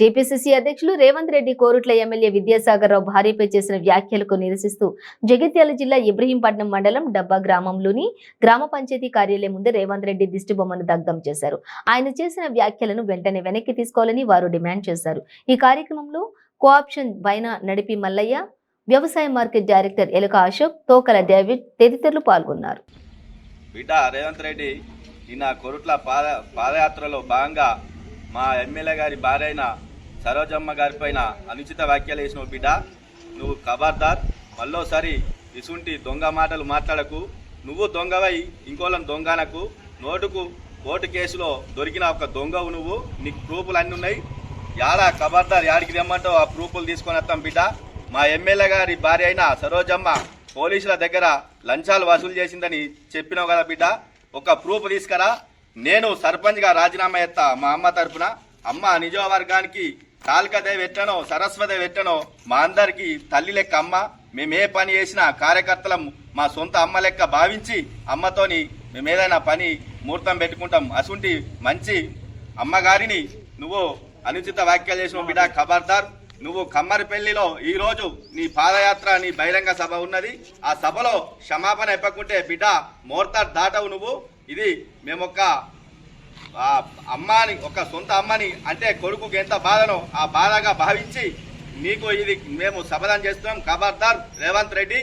TPCC అధ్యక్షులు Revanth Reddy Korutla MLA Vidyasagar Rao భార్యపై చేసిన వ్యాఖ్యలకు నిరసిస్తూ జగిత్యాల జిల్లా ఇబ్రహీంపట్నం మండలం డబ్బా గ్రామంలోని గ్రామ పంచాయతీ కార్యాలయం ముందు రేవంత్ రెడ్డి దిష్టిబొమ్మను దగ్ధం చేశారు. ఆయన చేసిన వ్యాఖ్యలను వెంటనే వెనక్కి తీసుకోవాలని వారు డిమాండ్ చేశారు. ఈ కార్యక్రమంలో కోఆప్షన్ బైన నడిపి మల్లయ్య వ్యవసాయ మార్కెట్ డైరెక్టర్ ఎలుక అశోక్ తోకల డేవిడ్ తదితరులు పాల్గొన్నారు. బిడ్డ రేవంత్ రెడ్డి నిన్న కొరుట్ల పాద పాదయాత్రలో భాగంగా మా ఎమ్మెల్యే గారి భార్య అయిన సరోజమ్మ గారి పైన అనుచిత వ్యాఖ్యలు వేసిన బిడ్డ. నువ్వు ఖబర్దార్ మళ్ళోసారి ఇసుంటి దొంగ మాటలు మాట్లాడకు. నువ్వు దొంగవై ఇంకోళ్ళని దొంగనకు. నోటుకు కోర్టు కేసులో దొరికిన ఒక దొంగవు నువ్వు. నీకు ప్రూఫ్లు అన్నీ ఉన్నాయి. యాడా ఖబర్దార్ యాడికి తెమ్మంటావు? ఆ ప్రూఫ్లు తీసుకొని వస్తాం బిడ్డ. మా ఎమ్మెల్యే గారి భార్య అయిన సరోజమ్మ పోలీసుల దగ్గర లంచాలు వసూలు చేసిందని చెప్పినావు కదా బిడ్డ. ఒక ప్రూఫ్ తీసుకురా. నేను సర్పంచ్గా రాజీనామా ఎత్తా మా అమ్మ తరపున. అమ్మ నిజవర్గానికి కాళికదేవి ఎట్టనో సరస్వదేవి ఎట్టనో మా అందరికీ తల్లి లెక్క అమ్మ మేము ఏ పని చేసినా కార్యకర్తలం మా సొంత అమ్మ లెక్క భావించి అమ్మతోని మేము ఏదైనా పని ముహూర్తం పెట్టుకుంటాం. అసుంటి మంచి అమ్మగారిని నువ్వు అనుచిత వ్యాఖ్యలు చేసిన బిడ్డ ఖబర్దార్. నువ్వు కమ్మరిపల్లిలో ఈరోజు నీ పాదయాత్ర నీ బహిరంగ సభ ఉన్నది. ఆ సభలో క్షమాపణ ఇవ్వకుంటే బిడ్డ మోర్తార్ దాటవు నువ్వు. ఇది మేమొక్క ఆ అమ్మని ఒక సొంత అమ్మని అంటే కొడుకుకి ఎంత బాధనో ఆ బాధగా భావించి నీకు ఇది మేము సమాధానం చేస్తున్నాం. ఖబర్దార్ రేవంత్ రెడ్డి.